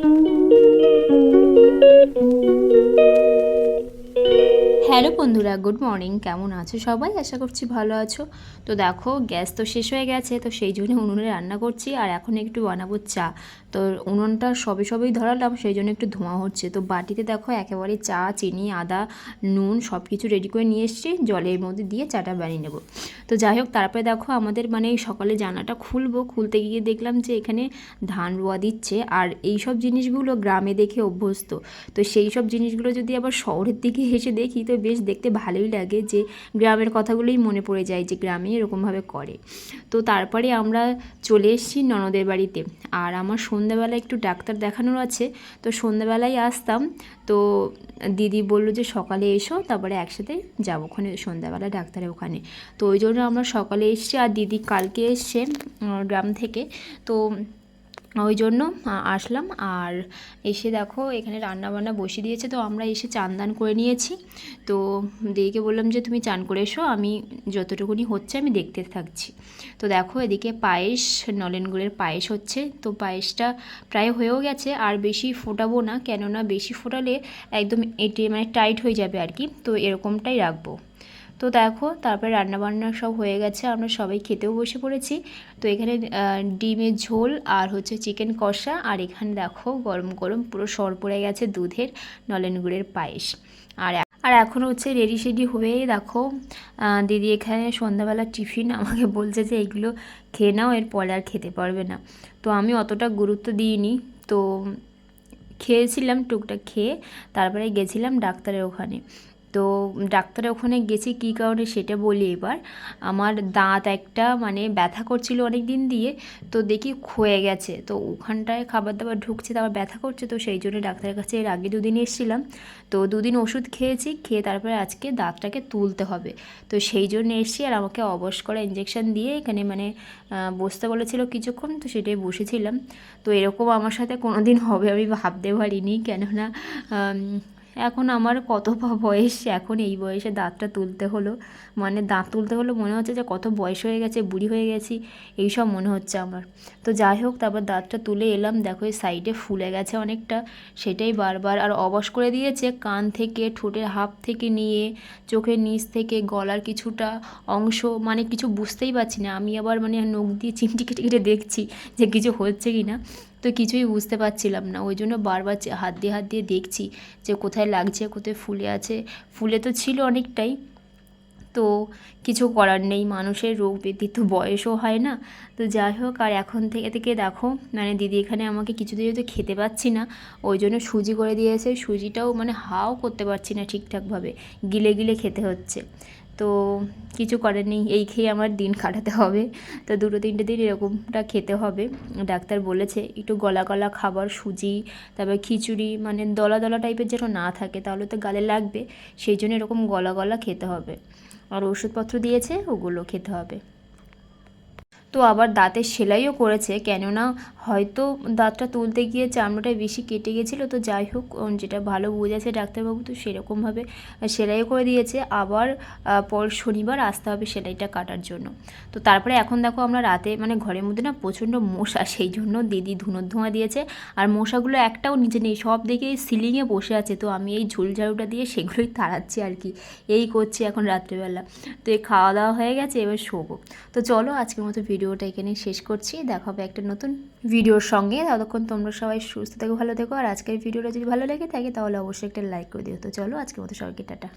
Thank you. Hello বন্ধুরা, good morning. কেমন আছো সবাই? আশা করছি ভালো আছো। তো দেখো, গ্যাস তো শেষ হয়ে গেছে, তো সেই জন্য উনুনে রান্না করছি, আর এখন একটু বানাবো চা। তো উনুনটা সবে সবেই ধরালাম, সেই জন্য একটু ধোঁয়া হচ্ছে। তো বাটিতে দেখো, একেবারে চা, চিনি, আদা, নুন সব কিছু রেডি করে নিয়ে এসেছি, জলের মধ্যে দিয়ে চাটা বানিয়ে নেব। তো যাই হোক, তারপরে দেখো, আমাদের মানে সকালে জানাটা খুলবো। খুলতে গিয়ে দেখলাম যে এখানে ধান রোয়া দিচ্ছে, আর এই সব জিনিসগুলো গ্রামে দেখে অভ্যস্ত। তো সেই সব জিনিসগুলো যদি আবার শহরের দিকে এসে দেখি, তো বেশ দেখতে ভালোই লাগে যে গ্রামের কথাগুলোই মনে পড়ে যায় যে গ্রামে এরকমভাবে করে। তো তারপরে আমরা চলে এসেছি ননদের বাড়িতে। আর আমার সন্ধ্যাবেলা একটু ডাক্তার দেখানোর আছে। তো সন্ধ্যাবেলায় আসতাম। তো দিদি বলল যে সকালে এসো, তারপরে একসাথে যাব। ওখানে সন্ধ্যাবেলা ডাক্তারের ওখানে। তো ওই জন্য আমরা সকালে এসছি। আর দিদি কালকে এসছে গ্রাম থেকে। তো ওই জন্য আসলাম। আর এসে দেখো, এখানে রান্না বান্না বসিয়ে দিয়েছে। তো আমরা এসে চান দান করে নিয়েছি। তো দিদিকে বললাম যে, তুমি চান করে এসো। আমি যতটুকুনি হচ্ছে, আমি দেখতে থাকছি। তো দেখো, এদিকে পায়েস, নলেন গুড়ের পায়েস হচ্ছে। তো পায়েসটা প্রায় হয়েও গেছে। আর বেশি ফোটাবো না, কেননা বেশি ফোটালে একদম এটি মানে টাইট হয়ে যাবে আর কি। তো এরকমটাই রাখব। তো দেখো, তারপরে রান্নাবান্না সব হয়ে গেছে, আমরা সবাই খেতেও বসে পড়েছি। তো এখানে ডিমের ঝোল আর হচ্ছে চিকেন কষা, আর এখানে দেখো গরম গরম পুরো সর পড়ে গেছে দুধের, নলেন গুড়ের পায়েস। আর আর এখন হচ্ছে রেডি সেডি হয়ে দেখো দিদি এখানে সন্ধ্যাবেলা টিফিন আমাকে বলছে যে এগুলো খেয়ে নাও, এরপরে আর খেতে পারবে না। তো আমি অতটা গুরুত্ব দিইনি, তো খেয়েছিলাম টুকটাক খেয়ে, তারপরে গেছিলাম ডাক্তারের ওখানে। তো ডাক্তারের ওখানে গেছি কী কারণে সেটা বলি এবার। আমার দাঁত একটা মানে ব্যথা করছিল অনেক দিন দিয়ে, তো দেখি ক্ষয়ে গেছে। তো ওখানটায় খাবার দাবার ঢুকছে, তারপর ব্যথা করছে, তো সেই জন্য ডাক্তারের কাছে এর আগে দুদিন এসেছিলাম। তো দুদিন ওষুধ খেয়েছি, খেয়ে তারপরে আজকে দাঁতটাকে তুলতে হবে। তো সেই জন্য এসেছি আর আমাকে অবশ করা ইঞ্জেকশন দিয়ে এখানে মানে বসতে বলেছিল কিছুক্ষণ, তো সেটাই বসেছিলাম। তো এরকম আমার সাথে কোনো দিন হবে আমি ভাবতে পারিনি। কেননা এখন আমার কত বয়স? এখন এই বয়সে দাঁতটা তুলতে হলো। মানে দাঁত তুলতে হলো মনে হচ্ছে যে কত বয়স হয়ে গেছে, বুড়ি হয়ে গেছি, এই সব মনে হচ্ছে আমার। তো যাই হোক, তারপর দাঁতটা তুলে এলাম। দেখো এই সাইডে ফুলে গেছে অনেকটা। সেটাই বারবার। আর অবশ করে দিয়েছে কান থেকে, ঠোঁটের হাফ থেকে নিয়ে, চোখের নিচ থেকে, গলার কিছুটা অংশ। মানে কিছু বুঝতেই পারছি না। আমি আবার মানে নখ দিয়ে চিমটি কেটে কেটে দেখছি যে কিছু হচ্ছে কি না তো কিছুই বুঝতে পারছিলাম না। ওই জন্য বারবার হাত দিয়ে হাত দিয়ে দেখছি যে কোথায় লাগছে, কোথায় ফুলে আছে। ফুলে তো ছিল অনেকটাই। তো কিছু করার নেই, মানুষের রোগ ব্যাধি তো বয়সও হয় না। তো যাই হোক, আর এখন থেকে থেকে দেখো মানে দিদি এখানে আমাকে কিছুতে যেহেতু খেতে পাচ্ছি না, ওই জন্য সুজি করে দিয়েছে। সুজিটাও মানে হাও করতে পারছি না ঠিকঠাকভাবে। গিলে গিলে খেতে হচ্ছে। তো কিছু করার এই খেয়ে আমার দিন কাটাতে হবে। তো দুটো তিনটে দিন এরকমটা খেতে হবে। ডাক্তার বলেছে, একটু গলা গলা খাবার, সুজি, তারপর খিচুড়ি মানে দলা দলা টাইপের যেন না থাকে, তাহলে তো গালে লাগবে। সেই জন্য এরকম গলা গলা খেতে হবে। আর ওষুধপত্র দিয়েছে, ওগুলো খেতে হবে। তো আবার দাঁতের সেলাইও করেছে, কেননা হয়তো দাঁতটা তুলতে গিয়ে চামড়াটা বেশি কেটে গেছিল, তো যাই হোক যেটা ভালো বুঝেছে ডাক্তারবাবু তো সেরকমভাবে সেলাইও করে দিয়েছে। আবার পর শনিবার আসতে হবে সেলাইটা কাটার জন্য। তো তারপরে এখন দেখো আমরা রাতে মানে ঘরের মধ্যে না প্রচণ্ড মশা, সেই জন্য দিদি ধুনোর ধোঁয়া দিয়েছে। আর মশাগুলো একটাও নিচে নেই, সব দিকে সিলিংয়ে বসে আছে। তো আমি এই ঝুল ঝাড়ুটা দিয়ে সেগুলোই তাড়াচ্ছি আর কি। এই করছি এখন রাত্রিবেলা। তো এই খাওয়া দাওয়া হয়ে গেছে, এবার শোবো। তো চলো আজকের মতো ভিডিওটা এখানে শেষ করছি। দেখা হবে একটা নতুন ভিডিওর সঙ্গে ততক্ষণ তোমরা সবাই সুস্থ থেকো, ভালো থেকো। আর আজকের ভিডিওটা যদি ভালো লেগে থাকে, তাহলে অবশ্যই একটা লাইক করে দিও। তো চলো আজকের মতো সবাইকে টাটা।